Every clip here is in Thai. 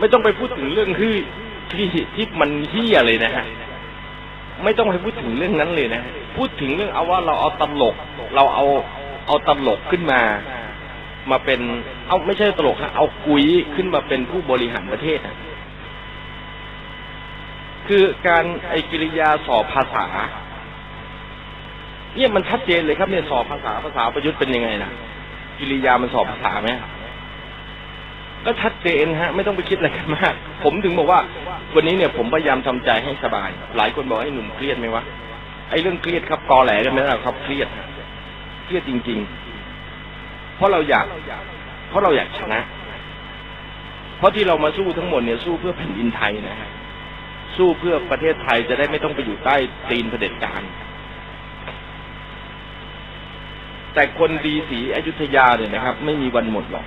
ไม่ต้องไปพูดถึงเรื่องที่ที่ที่มันเที่ยเลยนะฮะไม่ต้องไปพูดถึงเรื่องนั้นเลยนะ พูดถึงเรื่องเอาว่าเราเอาตลก เราเอาเอาตลกขึ้นมา มาเป็น เอาไม่ใช่ตลกนะเอากุยขึ้นมาเป็นผู้บริหารประเทศนะคือการไอกิริยาสอบภาษา เนี่ยมันชัดเจนเลยครับเนี่ยสอบภาษาภาษาประยุทธ์เป็นยังไงนะกิริยามันสอบภาษาไหม ก็ชัดเจนฮะ ไม่ต้องไปคิดอะไรกันมาก ผมถึงบอกว่า วันนี้เนี่ยผมพยายามทำใจให้สบาย หลายคนบอกให้หนุ่มเครียดไหมวะไอ้เรื่องเครียดครับกอแหลกันไหมล่ะครับเครียดเครียดจริง ๆ เพราะเราอยาก เพราะเราอยากชนะ เพราะที่เรามาสู้ทั้งหมดเนี่ยสู้เพื่อแผ่นดินไทยนะฮะสู้เพื่อประเทศไทยจะได้ไม่ต้องไปอยู่ใต้ตีนเผด็จการแต่คนดีสีอยุธยาเนี่ยนะครับ ไม่มีวันหมดหรอก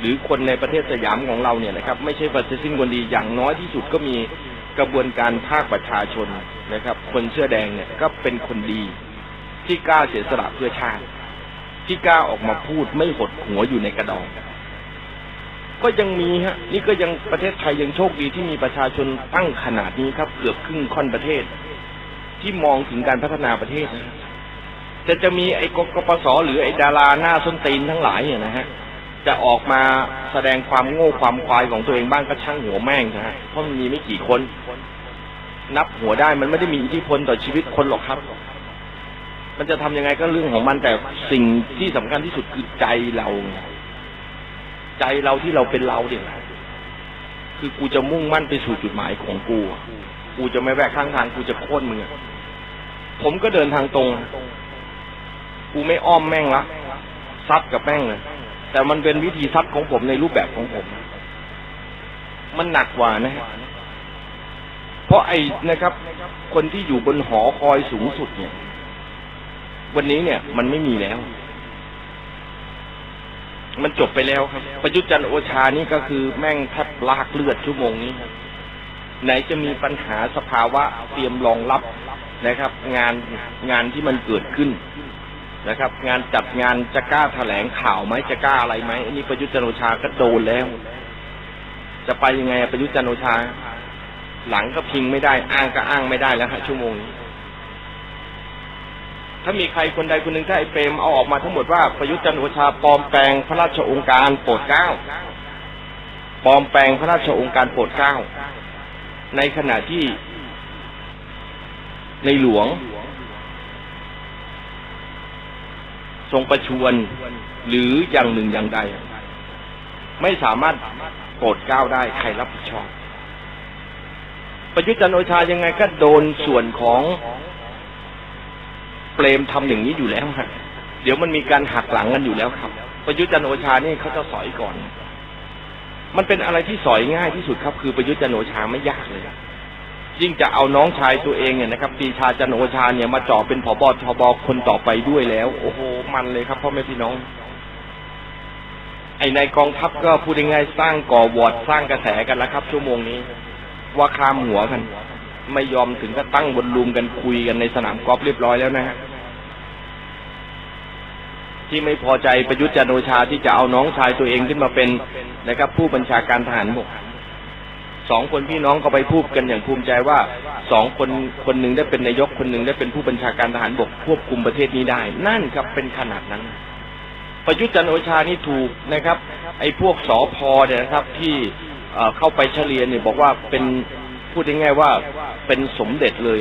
หรือคนในประเทศสยามของเราเนี่ยนะครับ ไม่ใช่ปัจจุบันคนดีอย่างน้อยที่สุดก็มีกระบวนการภาคประชาชนนะครับ คนเสื้อแดงเนี่ยก็เป็นคนดี ที่กล้าเสียสละเพื่อชาติ ที่กล้าออกมาพูดไม่หดหัวอยู่ในกระดอง ก็ยังมีฮะ นี่ก็ยังประเทศไทยยังโชคดีที่มีประชาชนตั้งขนาดนี้ครับ เกือบครึ่งค่อนประเทศ ที่มองถึงการพัฒนาประเทศนะจะมีไอ้กกปสหรือไอ้ดาราหน้าส้นตีนทั้งหลายเนี่ยนะฮะ จะออกมาแสดงความโง่ความควายของตัวเองบ้างก็ช่างหัวแม่งนะฮะเพราะมันมีไม่กี่คน นับหัวได้มันไม่ได้มีอิทธิพลต่อชีวิตคนหรอกครับ มันจะทำยังไงก็เรื่องของมันแต่สิ่งที่สำคัญที่สุดคือใจเราใจเราที่เราเป็นเราเนี่ยคือกูจะมุ่งมั่นไปสู่จุดหมายของกูกูจะไม่แวะข้างทางกูจะโค่นมึงอผมก็เดินทางตรง กูไม่อ้อมแม่งละซัดกับแม่งเลย แต่มันเป็นวิธีซัดของผมในรูปแบบของผม มันหนักกว่านะฮะเพราะไอ้นะครับ คนที่อยู่บนหอคอยสูงสุดเนี่ย วันนี้เนี่ย มันไม่มีแล้ว มันจบไปแล้วครับ ประยุทธ์จันโอชานี่ก็คือแม่งแทบลากเลือดชั่วโมงนี้ครับไหนจะมีปัญหาสภาวะเตรียมรองรับนะครับ งานงานที่มันเกิดขึ้น นะครับ งานจัดงานจะกล้าแถลงข่าวไหมจะกล้าอะไรไหมอันนี้ประยุทธ์จันโอชาก็โดนแล้ว จะไปยังไงประยุทธ์จันโอชา หลังก็พิงไม่ได้ อ้างก็อ้างไม่ได้แล้วฮะชั่วโมงนี้ถ้ามีใครคนใดคนหนึ่งถ้าไอ้เปรมเอาออกมาทั้งหมดว่าประยุทธ์จันโอชาปลอมแปลงพระราชองค์การโปรดเกล้าปลอมแปลงพระราชองค์การโปรดเกล้าในขณะที่ในหลวง ทรงประชวรหรืออย่างหนึ่งอย่างใด ไม่สามารถโปรดก้าวได้ใครรับผิดชอบ ประยุทธ์จันโอชายังไงก็โดนส่วนของเปรมทำอย่างนี้อยู่แล้วฮะเดี๋ยวมันมีการหักหลังกันอยู่แล้วครับ ประยุทธ์จันโอชานี่เขาจะสอยก่อน มันเป็นอะไรที่สอยง่ายที่สุดครับ คือประยุทธ์จันโอชาไม่ยากเลย ยิ่งจะเอาน้องชายตัวเองเนี่ยนะครับปีชาจันทร์โอชาเนี่ยมาจ่อเป็นผบทบคนต่อไปด้วยแล้ว โอ้โหมันเลยครับพ่อแม่พี่น้อง ไอในกองทัพก็พูดง่ายๆสร้างก่อวอร์ดสร้างกระแสกันแล้วครับ ชั่วโมงนี้ ว่าข้ามหัวกัน ไม่ยอมถึงก็ตั้งบนลุมกันคุยกันในสนามกอล์ฟเรียบร้อยแล้วนะฮะที่ไม่พอใจประยุทธ์จันโอชาที่จะเอาน้องชายตัวเองขึ้นมาเป็นนะครับผู้บัญชาการทหารบก สองคนพี่น้องก็ไปพูดกันอย่างภูมิใจว่าสองคนคนหนึ่งได้เป็นนายกคนหนึ่งได้เป็นผู้บัญชาการทหารบกควบคุมประเทศนี้ได้ นั่นครับเป็นขนาดนั้น ประยุทธ์จันโอชานี่ถูกนะครับ ไอ้พวกสอพอเนี่ยนะครับที่เข้าไปเฉลี่ยเนี่ยบอกว่าเป็นพูดง่ายๆว่าเป็นสมเด็จเลย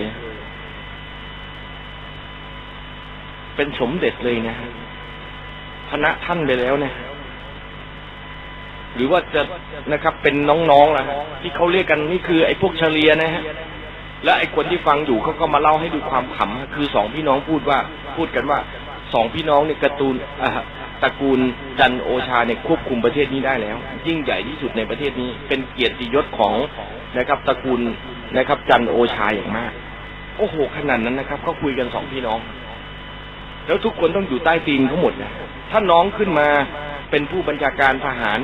เป็นสมเด็จเลยนะฮะคณะท่านไปแล้วเนี่ย หรือว่าจะนะครับเป็นน้องๆล่ะที่เขาเรียกกันนี่คือไอ้พวกเฉลียนะฮะและไอ้คนที่ฟังอยู่เขาก็มาเล่าให้ดูความขำคือสองพี่น้องพูดว่าพูดกันว่าสองพี่น้องเนี่ยการ์ตูนตระกูลจันโอชาเนี่ยควบคุมประเทศนี้ได้แล้ว ยิ่งใหญ่ที่สุดในประเทศนี้ เป็นเกียรติยศของนะครับตระกูลนะครับจันโอชาอย่างมาก โอ้โหขนาดนั้นนะครับเขาคุยกันสองพี่น้อง แล้วทุกคนต้องอยู่ใต้ตีนเขาหมดนะถ้าน้องขึ้นมาเป็นผู้บัญชาการทหาร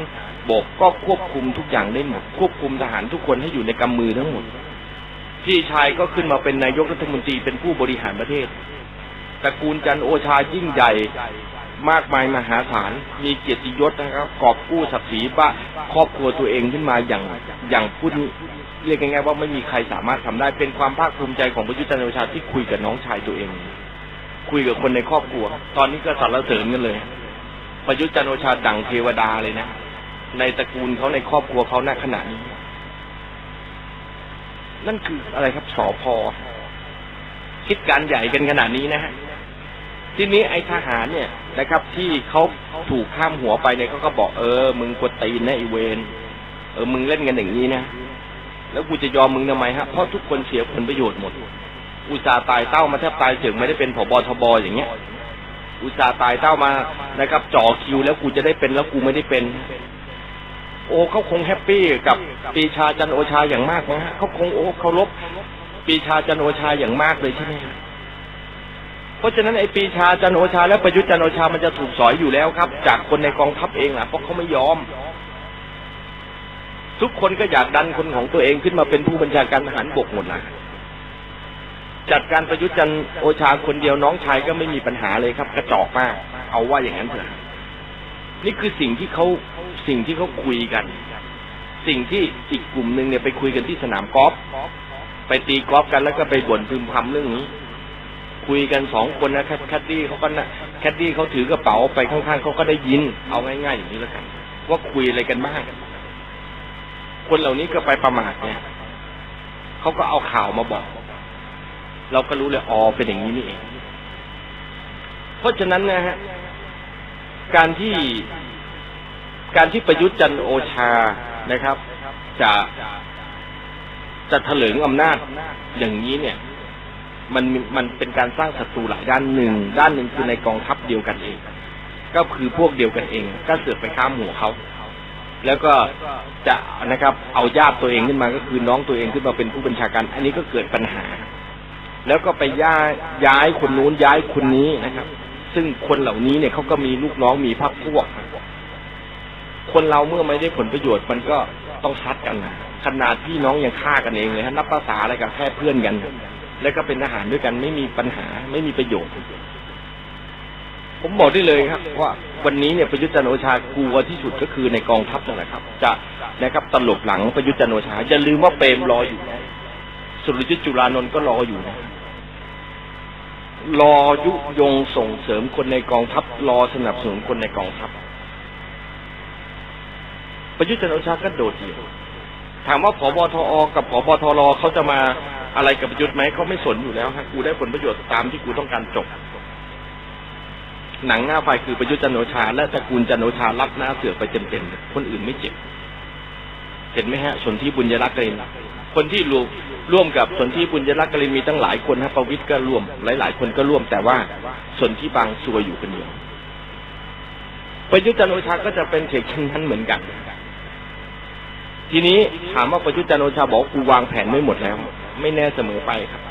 บกก็ควบคุมทุกอย่างได้หมดควบคุมทหารทุกคนให้อยู่ในกำมือทั้งหมด พี่ชายก็ขึ้นมาเป็นนายกรัฐมนตรีเป็นผู้บริหารประเทศตระกูลจันโอชายิ่งใหญ่มากมายมหาศาล มีเกียรติยศนะครับ กอบกู้ศักดิ์ศรีบ้าครอบครัวตัวเองขึ้นมาอย่างอย่างพูดเรียกง่ายๆว่าไม่มีใครสามารถทำได้เป็นความภาคภูมิใจของประยุทธ์จันทร์โอชาที่คุยกับน้องชายตัวเอง คุยกับคนในครอบครัว ตอนนี้ก็สรรเสริญกันเลย ประยุทธ์จันทร์โอชาดั่งเทวดาเลยนะ ในตระกูลเขาในครอบครัวเขาณขณะนี้ นั่นคืออะไรครับสอพอคิดการใหญ่กันขนาดนี้นะฮะทีนี้ไอ้ทหารเนี่ยนะครับ ที่เขาถูกข้ามหัวไปเนี่ยเขาก็บอกเออ มึงกดตีนนะไอเวนเออมึงเล่นกันอย่างนี้นะแล้วกูจะยอมมึงทำไมฮะเพราะทุกคนเสียผลประโยชน์หมด อุตส่าห์ตายเต้ามาแทบตายเสือกไม่ได้เป็นผบทบอย่างเงี้ยอุตส่าห์ตายเต้ามานะครับจ่อคิวแล้วกูจะได้เป็นแล้วกูไม่ได้เป็น โอ้เขาคงแฮปปี้กับปีชาจันโอชาอย่างมากนะฮะเขาคงโอ้เคารพปีชาจันโอชาอย่างมากเลยใช่ไหมเพราะฉะนั้นไอ้ปีชาจันโอชา และประยุทธ์จันโอชามันจะถูกสอยอยู่แล้วครับ จากคนในกองทัพเองแหละเพราะเขาไม่ยอม ทุกคนก็อยากดันคนของตัวเองขึ้นมาเป็นผู้บัญชาการทหารบกหมดนะจัดการประยุทธ์จันโอชาคนเดียวน้องชายก็ไม่มีปัญหาเลยครับ กระจอกมาก เอาว่าอย่างนั้นเถอะ นี่คือสิ่งที่เขาสิ่งที่เขาคุยกัน สิ่งที่อีกกลุ่มหนึ่งเนี่ยไปคุยกันที่สนามกอล์ฟไปตีกอล์ฟกันแล้วก็ไปบ่นพึมพำเรื่องนี้คุยกันสองคนนะแคดดี้เขาก็นะแคดดี้เขาถือกระเป๋าไปข้างๆเขาก็ได้ยิน เอาง่ายๆอย่างนี้แล้วกัน ว่าคุยอะไรกันบ้างคนเหล่านี้ก็ไปประมาทเนี่ยเขาก็เอาข่าวมาบอก เราก็รู้เลยอ๋อเป็นอย่างนี้นี่เอง เพราะฉะนั้นนะฮะ การที่การที่ประยุทธ์จันโอชานะครับ จะจะถลิงอำนาจอย่างนี้เนี่ย มันมันเป็นการสร้างศัตรูหลายด้านหนึ่ง ด้านหนึ่งคือในกองทัพเดียวกันเอง ก็คือพวกเดียวกันเอง ก็เสือกไปข้ามหัวเขาแล้วก็จะนะครับ เอาญาติตัวเองขึ้นมาก็คือน้องตัวเองขึ้นมาเป็นผู้บัญชาการ อันนี้ก็เกิดปัญหา แล้วก็ไปย้ายย้ายคนนู้นย้ายคนนี้นะครับ ซึ่งคนเหล่านี้เนี่ยเขาก็มีลูกน้องมีพรรคพวก คนเราเมื่อไม่ได้ผลประโยชน์มันก็ต้องซัดกันนะขนาดพี่น้องยังฆ่ากันเองเลยฮะนับภาษาอะไรกับแค่เพื่อนกัน แล้วก็เป็นทหารด้วยกันไม่มีปัญหาไม่มีประโยชน์ ผมบอกได้เลยครับ ว่าวันนี้เนี่ยประยุทธ์จันโอชากลัวที่สุดก็คือในกองทัพนั่นแหละครับ จะนะครับตลบหลังประยุทธ์จันโอชาอย่าลืมว่าเปรมรออยู่ สุรยุทธ์จุลานนท์ก็รออยู่นะ รอยุยงส่งเสริมคนในกองทัพ รอสนับสนุนคนในกองทัพ ประยุทธ์จันโอชาก็โดดเดี่ยวถามว่าผบทอกับผบทรเขาจะมาอะไรกับประยุทธ์ไหมเขาไม่สนอยู่แล้วฮะกูได้ผลประโยชน์ตามที่กูต้องการจบ หนังหน้าไฟคือประยุทธ์จันโอชา และตระกูลจันโอชารับหน้าเสือไปเต็มๆคนอื่นไม่เจ็บ เห็นไหมฮะสนที่บุญยรักษ์เอง คนที่รวมร่วมกับสนที่บุญยรักษ์กรินมีตั้งหลายคนฮะประวิตรก็ร่วม หลาย ๆ คนก็ร่วมแต่ว่าสนที่บางซัวอยู่คนเดียวประยุทธ์จันทร์โอชาก็จะเป็นเฉกเช่นนั้นเหมือนกัน ทีนี้ถามว่าประยุทธ์จันทร์โอชาบอกกูวางแผนไม่หมดแล้ว ไม่แน่เสมอไปครับ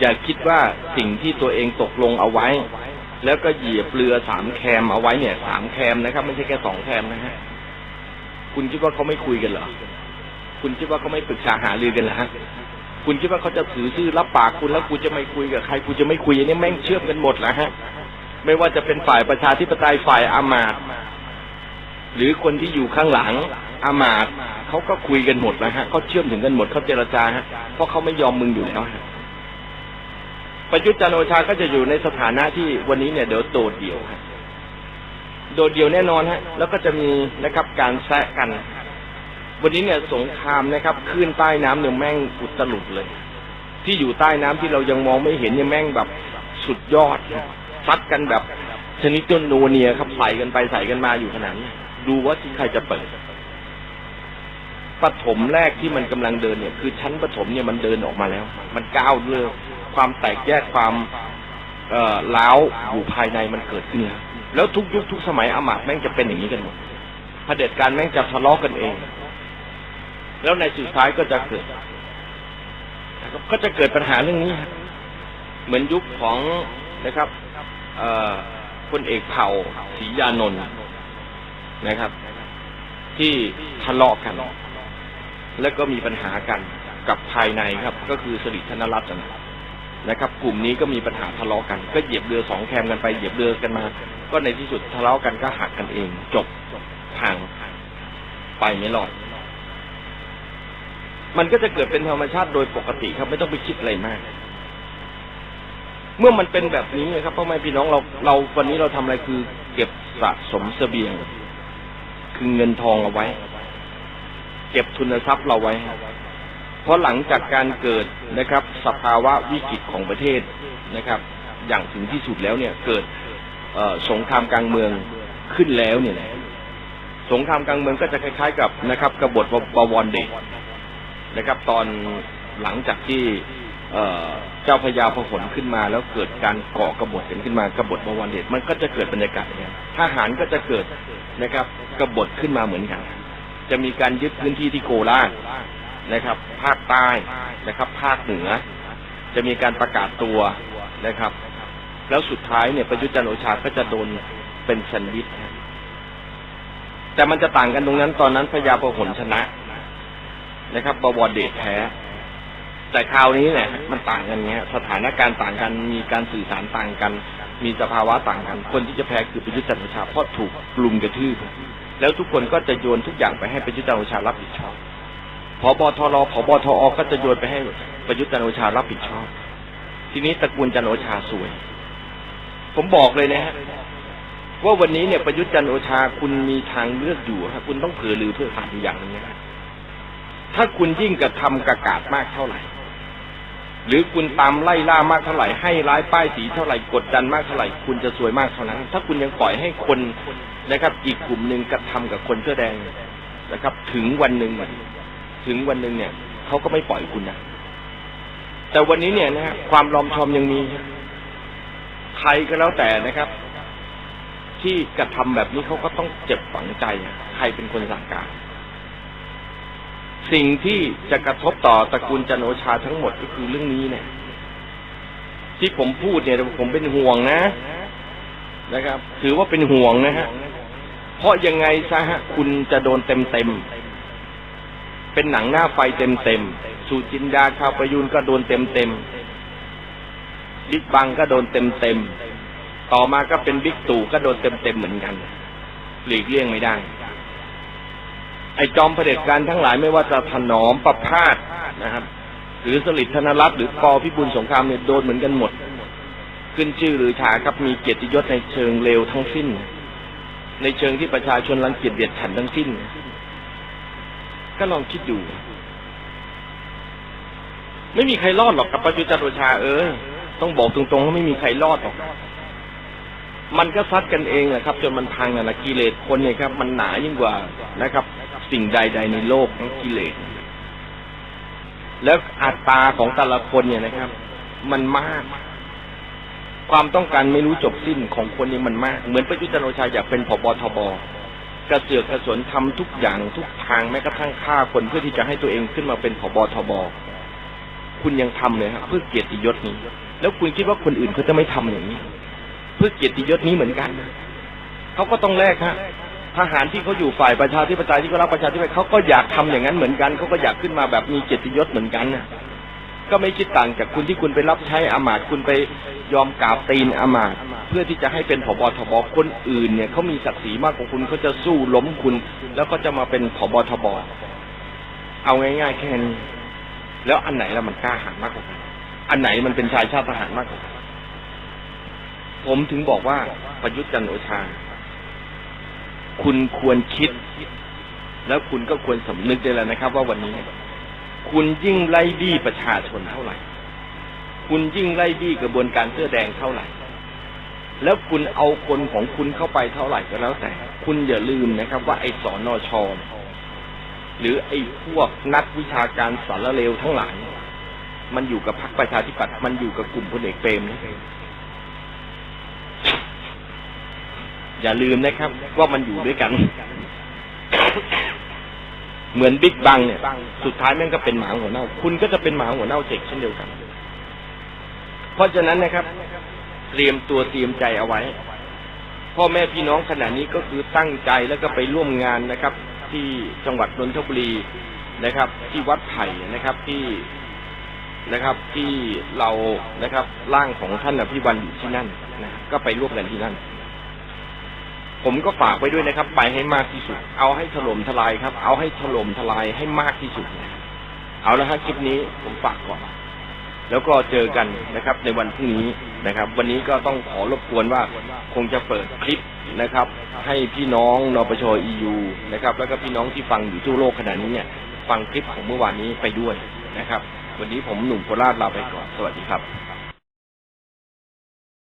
อย่าคิดว่าสิ่งที่ตัวเองตกลงเอาไว้ แล้วก็เหยียบเรือสามแคมเอาไว้เนี่ยสามแคมนะครับ ไม่ใช่แค่สองแคมนะฮะคุณคิดว่าเขาไม่คุยกันเหรอ คุณคิดว่าเขาไม่ปรึกษาหารือกันเหรอฮะคุณคิดว่าเขาจะถือชื่อรับปากคุณแล้วกูจะไม่คุยกับใครกูจะไม่คุยอันนี้แม่งเชื่อมกันหมดแล้วฮะ ไม่ว่าจะเป็นฝ่ายประชาธิปไตยฝ่ายอามาตหรือคนที่อยู่ข้างหลังอามาตเขาก็คุยกันหมดแล้วฮะเขาเชื่อมถึงกันหมดเขาเจรจาฮะเพราะเขาไม่ยอมมึงอยู่แล้วฮะประยุทธ์จันโอชาก็จะอยู่ในสถานะที่วันนี้เนี่ยเดี๋ยวโดดเดี่ยวฮะโดดเดี่ยวแน่นอนฮะ แล้วก็จะมีนะครับการแซะกัน วันนี้เนี่ยสงครามนะครับคลื่นใต้น้ำเนี่ยแม่งอุตลุดเลย ที่อยู่ใต้น้ำที่เรายังมองไม่เห็นเนี่ยแม่งแบบสุดยอดซัดกันแบบชนิดจนโนเนียครับใส่กันไปใส่กันมาอยู่ขนาดนี้ดูว่าที่ใครจะเปิดปฐมแรกที่มันกำลังเดินเนี่ย คือชั้นปฐมเนี่ยมันเดินออกมาแล้ว มันก้าวเรื่องความแตกแยกความเอ่อล้าวอยู่ภายในมันเกิดขึ้นแล้วแล้วทุกยุคทุกสมัยอำมาตแม่งจะเป็นอย่างนี้กันหมดเผด็จการแม่งจะทะเลาะกันเอง แล้วในสุดท้ายก็จะเกิดก็จะเกิดปัญหาเรื่องนี้ เหมือนยุคของนะครับเอ่อพลเอกเผ่าศรียานนท์นะครับ ที่ทะเลาะกัน แล้วก็มีปัญหากันกับภายในครับ ก็คือสริธนรัตน์นะนะครับ กลุ่มนี้ก็มีปัญหาทะเลาะกัน ก็เหยียบเรือสองแคมกันไปเหยียบเรือกันมา ก็ในที่สุดทะเลาะกันก็หักกันเอง จบพังไปไม่รอด มันก็จะเกิดเป็นธรรมชาติโดยปกติครับ ไม่ต้องไปคิดอะไรมาก เมื่อมันเป็นแบบนี้นะครับพ่อแม่พี่น้องเราเราวันนี้เราทำอะไรคือ เก็บสะสมเสบียง คือเงินทองเอาไว้ เก็บทุนทรัพย์เราไว้ เพราะหลังจากการเกิดนะครับ สภาวะวิกฤตของประเทศนะครับ อย่างถึงที่สุดแล้วเนี่ย เกิดเออสงครามกลางเมืองขึ้นแล้วเนี่ยนะสงครามกลางเมืองก็จะคล้ายๆกับนะครับกบฏบวรเดช นะครับ ตอนหลังจากที่เจ้าพญาพหลขึ้นมาแล้วเกิดการก่อกระบฏกันขึ้นมากระบฏบวรเดชมันก็จะเกิดบรรยากาศอย่างนี้ทหารก็จะเกิดนะครับกบฏขึ้นมาเหมือนกัน จะมีการยึดพื้นที่ที่โคราชนะครับ ภาคใต้นะครับ ภาคเหนือ จะมีการประกาศตัวนะครับ แล้วสุดท้ายเนี่ยประยุทธ์จันทร์โอชาก็จะโดนเป็นแซนด์วิชแต่มันจะต่างกันตรงนั้นตอนนั้นพญาพหลชนะ นะครับบวรเดชแพ้แต่คราวนี้เนี่ยมันต่างกันเงี้ยสถานการณ์ต่างกันมีการสื่อสารต่างกัน มีสภาวะต่างกัน คนที่จะแพ้คือประยุทธ์จันทร์โอชาเพราะถูกกลุ่มกระทืบแล้วทุกคนก็จะโยนทุกอย่างไปให้ประยุทธ์จันทร์โอชารับผิดชอบพบทรพบทอก็จะโยนไปให้ประยุทธ์จันทร์โอชารับผิดชอบ ทีนี้ตระกูลจันทร์โอชาสวย ผมบอกเลยนะฮะว่าวันนี้เนี่ยประยุทธ์จันทร์โอชาคุณมีทางเลือกอยู่ครับคุณต้องเผื่อหรือเพื่อผ่านอย่างนึงนะ ถ้าคุณยิ่งกระทำกระกาดมากเท่าไหร่ หรือคุณตามไล่ล่ามากเท่าไหร่ ให้ร้ายป้ายสีเท่าไหร่กดดันมากเท่าไหร่ คุณจะสวยมากเท่านั้น ถ้าคุณยังปล่อยให้คนนะครับ อีกกลุ่มหนึ่งกระทำกับคนเสื้อแดงนะครับ ถึงวันหนึ่งถึงวันหนึ่งเนี่ยเขาก็ไม่ปล่อยคุณนะแต่วันนี้เนี่ยนะฮะความรอมชอมยังมีใครก็แล้วแต่นะครับ ที่กระทำแบบนี้เขาก็ต้องเจ็บฝังใจ ใครเป็นคนสั่งการ สิ่งที่จะกระทบต่อตระกูลจันโอชาทั้งหมดก็คือเรื่องนี้เนี่ย ที่ผมพูดเนี่ยผมเป็นห่วงนะนะครับ ถือว่าเป็นห่วงนะฮะเพราะยังไงซะฮะคุณจะโดนเต็มเต็มเป็นหนังหน้าไฟเต็มเต็มสุจินดาคาวประยุนก็โดนเต็มเต็มบิ๊กบังก็โดนเต็มเต็มต่อมาก็เป็นบิ๊กตู่ก็โดนเต็มเต็มเหมือนกันหลีกเลี่ยงไม่ได้ ไอ้จอมเผด็จการทั้งหลายไม่ว่าจะถนอมประพาสนะครับ หรือสลิดธนรัตน์หรือปอพิบูลสงครามเนี่ยโดนเหมือนกันหมด ขึ้นชื่อหรือชาครับมีเกียรติยศในเชิงเลวทั้งสิ้น ในเชิงที่ประชาชนรังเกียจเบียดฉันทั้งสิ้น ก็ลองคิดดู ไม่มีใครรอดหรอกกับประยุจันทร์โอชาเอ้ยต้องบอกตรงๆว่าไม่มีใครรอดหรอกมันก็ซัดกันเองแหละครับ จนมันพังนะกิเลสคนเนี่ยครับ มันหนายิ่งกว่านะครับ สิ่งใด ๆ ในโลกทั้งกิเลส แล้วอัตราของแต่ละคนเนี่ยนะครับ มันมาก ความต้องการไม่รู้จบสิ้นของคนนี้มันมาก เหมือนประยุทธ์จันโอชาอยากเป็นผบทบกระเสือกกระสนทำทุกอย่างทุกทางแม้กระทั่งฆ่าคนเพื่อที่จะให้ตัวเองขึ้นมาเป็นผบทบคุณยังทำเลยครับเพื่อเกียรติยศนี้ แล้วคุณคิดว่าคนอื่นเขาจะไม่ทำอย่างนี้ เพื่อเกียรติยศนี้เหมือนกันเขาก็ต้องแลกฮะ ทหารที่เขาอยู่ฝ่ายประชาธิปไตยที่เขารักประชาธิปไตยเขาก็อยากทำอย่างนั้นเหมือนกันเขาก็อยากขึ้นมาแบบมีเกียรติยศเหมือนกันนะก็ไม่คิดต่างจากคุณที่คุณไปรับใช้อามาต์คุณไปยอมกราบตีนอามาต์เพื่อที่จะให้เป็นผบทบคนอื่นเนี่ยเขามีศักดิ์ศรีมากกว่าคุณเขาจะสู้ล้มคุณ แล้วก็จะมาเป็นผบทบเอาง่ายๆแค่นี้แล้วอันไหนละมันกล้าหาญมากกว่ากันอันไหนมันเป็นชายชาติทหารมากกว่าผมถึงบอกว่าประยุทธ์จันโอชา คุณควรคิด แล้วคุณก็ควรสำนึกได้แล้วนะครับ ว่าวันนี้ คุณยิ่งไล่บี้ประชาชนเท่าไหร่ คุณยิ่งไล่บี้กระบวนการเสื้อแดงเท่าไหร่ แล้วคุณเอาคนของคุณเข้าไปเท่าไหร่ก็แล้วแต่ คุณอย่าลืมนะครับ ว่าไอ้สอนอชอหรือไอ้พวกนักวิชาการสารเลวทั้งหลายมันอยู่กับพรรคประชาธิปัตย์มันอยู่กับกลุ่มพลเอกเปรมนะ อย่าลืมนะครับ ว่ามันอยู่ด้วยกัน เหมือนบิ๊กบังเนี่ย สุดท้ายแม่งก็เป็นหมาหัวเน่า คุณก็จะเป็นหมาหัวเน่าเจ็กเช่นเดียวกัน เพราะฉะนั้นนะครับ เตรียมตัวเตรียมใจเอาไว้ พ่อแม่พี่น้องขณะนี้ก็คือตั้งใจแล้วก็ไปร่วมงานนะครับ ที่จังหวัดนนทบุรีนะครับ ที่วัดไผ่นะครับที่นะครับ ที่เรานะครับร่างของท่านอภิวันอยู่ที่นั่นนะก็ไปร่วมกันที่นั่น ผมก็ฝากไว้ด้วยนะครับ ไปให้มากที่สุด เอาให้ถล่มทลายครับ เอาให้ถล่มทลายให้มากที่สุด เอาละฮะคลิปนี้ผมฝากก่อนแล้วก็เจอกันนะครับ ในวันพรุ่งนี้นะครับ วันนี้ก็ต้องขอรบกวนว่าคงจะเปิดคลิปนะครับ ให้พี่น้องนปชอยูนะครับ แล้วก็พี่น้องที่ฟังอยู่ทั่วโลกขณะนี้เนี่ย ฟังคลิปของเมื่อวานนี้ไปด้วยนะครับ วันนี้ผมหนุ่มโคราชลาไปก่อนสวัสดีครับ